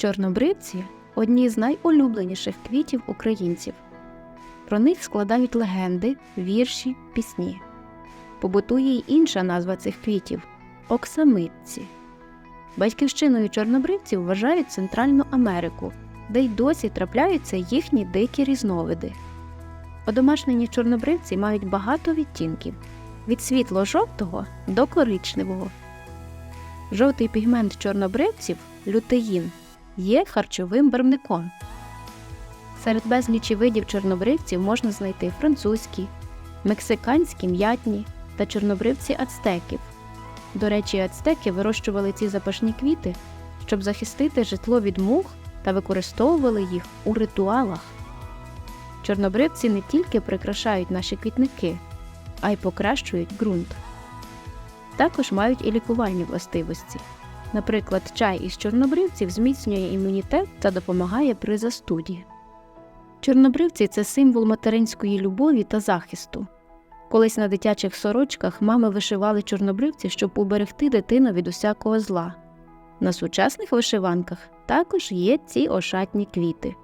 Чорнобривці одні з найулюбленіших квітів українців. Про них складають легенди, вірші, пісні. Побутує й інша назва цих квітів оксамитці. Батьківщиною чорнобривців вважають Центральну Америку, де й досі трапляються їхні дикі різновиди. Одомашнені чорнобривці мають багато відтінків від світло-жовтого до коричневого. Жовтий пігмент чорнобривців лютеїн є харчовим барвником. Серед безлічі видів чорнобривців можна знайти французькі, мексиканські м'ятні та чорнобривці ацтеків. До речі, ацтеки вирощували ці запашні квіти, щоб захистити житло від мух та використовували їх у ритуалах. Чорнобривці не тільки прикрашають наші квітники, а й покращують ґрунт. Також мають і лікувальні властивості. Наприклад, чай із чорнобривців зміцнює імунітет та допомагає при застуді. Чорнобривці це символ материнської любові та захисту. Колись на дитячих сорочках мами вишивали чорнобривці, щоб уберегти дитину від усякого зла. На сучасних вишиванках також є ці ошатні квіти.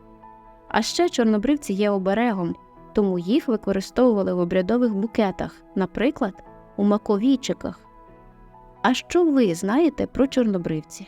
А ще чорнобривці є оберегом, тому їх використовували в обрядових букетах, наприклад, у маковійчиках. А що ви знаєте про чорнобривці?